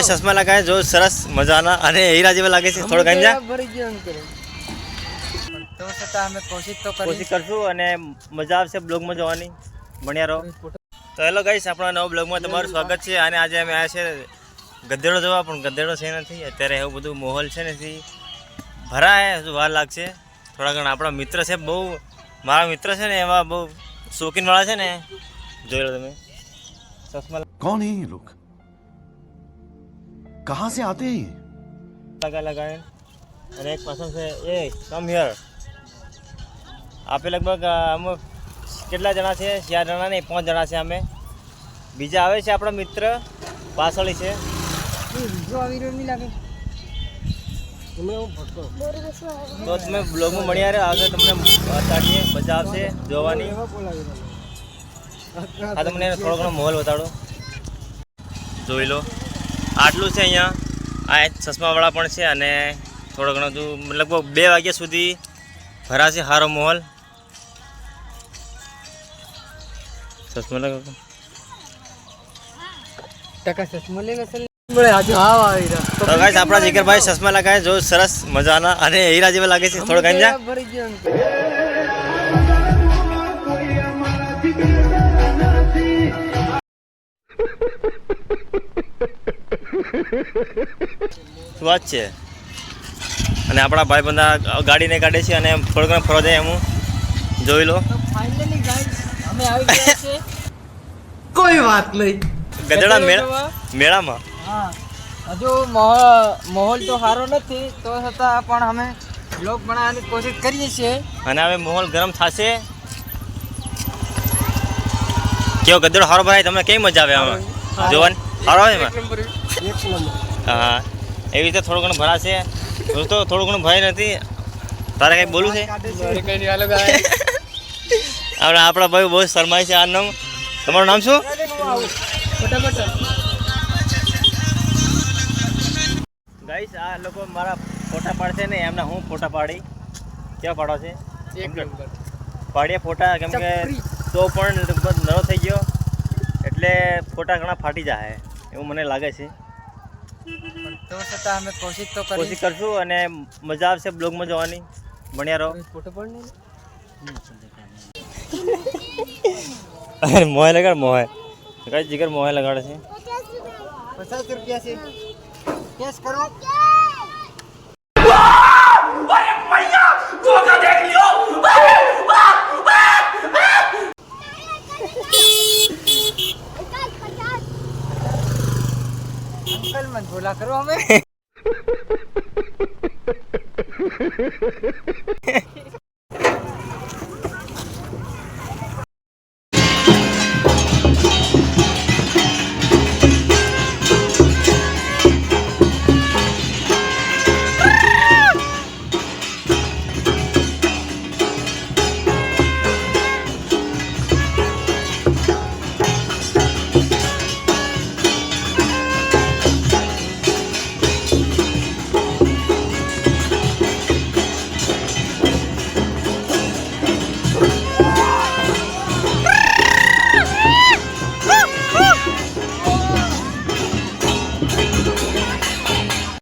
ચશ્મા લગાવે જો સરસ મજાના અને હીરા જેવા લાગે છે થોડો ગંજા. તો છતાં અમે કોશિશ તો કોશિશ કરશું અને મજા આવશે બ્લોગમાં જવાની. ભણ્યા રહો. તો હેલો ગાઈસ આપણા નવા બ્લોગમાં તમારું સ્વાગત છે. અને આજે અમે આવ્યા છે ગધેડો જવા પણ ગધેડો છે નથી. અત્યારે એવું બધું માહોલ છે નથી. ભરાય હજુ વાર લાગશે. થોડા ઘણા આપણા મિત્ર છે બહુ મારા મિત્ર છે ને એવા બહુ શોખીનવાળા છે ને. જોઈ લો તમે. ચશ્મા કોણ હે લોક? कहां से आते हैं ये લગા લગાવે અને એક પાછળ છે એ કમ હિયર આપે લગભગ અ, અમુક કેટલા જણા છે ચાર જણા નહીં પાંચ જણા છે અમે બીજા આવે છે આપણા મિત્ર પાછળી છે બીજો આવી રહ્યો નહીં લાગે તમે હું ભટકો તો તમે બ્લોગમાં મળ્યા રહે આગળ તમને બતાડીએ મજા આવશે જોવાની એવા બોલાવી રહ્યો આ તમને થોડો ઘણો માહોલ બતાડો જોઈ લો આટલું છે અહીંયા. આ ચશ્માવાળા પણ છે અને થોડો ઘણો જો લગભગ બે વાગ્યા સુધી ભરાશે સારો માહોલ. ચશ્મા લગાવો. ટકા ચશ્મા લઈને તો ગાઈસ આપણા જીગરભાઈ ચશ્મા લગાવે જો સરસ મજાના અને હીરા જેવા લાગે છે. થોડો ગાંજા. ભરી ગયો વાત છે? અને આપણા ભાઈ બંધા ગાડીને કાઢે છે અને થોડોક ઘણો ફરવા જાય એમ. જોઈ લો. તો ફાઇનલી ગાઈસ અમે આવી ગયા છે કોઈ વાત નહીં. ગધેડા મેળા મેળામાં? હા. હજુ માહોલ માહોલ તો સારો નથી તો છતાં પણ અમે બ્લોગ બનાવવાની કોશિશ કરીએ છીએ. અને હવે માહોલ ગરમ થશે. કેવો ગધેડો સારો ભરાય તમને કેવી મજા આવે આમાં? જોવાની? સારો આવે એમાં? હા. એવી રીતે થોડું ઘણું ભરાશે. દોસ્તો થોડું ઘણું ભય નથી. તારે કંઈ બોલવું છે? આપણે આપણા ભાઈ બહુ શરમાય છે આ નામ. તમારું નામ શું? ગાઈસ આ લોકો મારા ફોટા પાડશે ને એમના હું ફોટા પાડી. કેવા પાડો છે? એક પાડીએ ફોટા કેમ કે તો પણ નરો થઈ ગયો. એટલે ફોટા ઘણા ફાટી જાય એવું મને લાગે છે. તો છતાં અમે કોશિશ તો કરી કોશિશ કરશું અને મજા આવશે બ્લોગમાં જોવાની. ભણ્યા રહો. ફોટો પણ નહીં અરે મોહે લગાડ મોહે. કઈ જીગર મોહે લગાડે છે? પચાસ રૂપિયા છે. કેશ કરો. મને ભૂલા કરો અમે.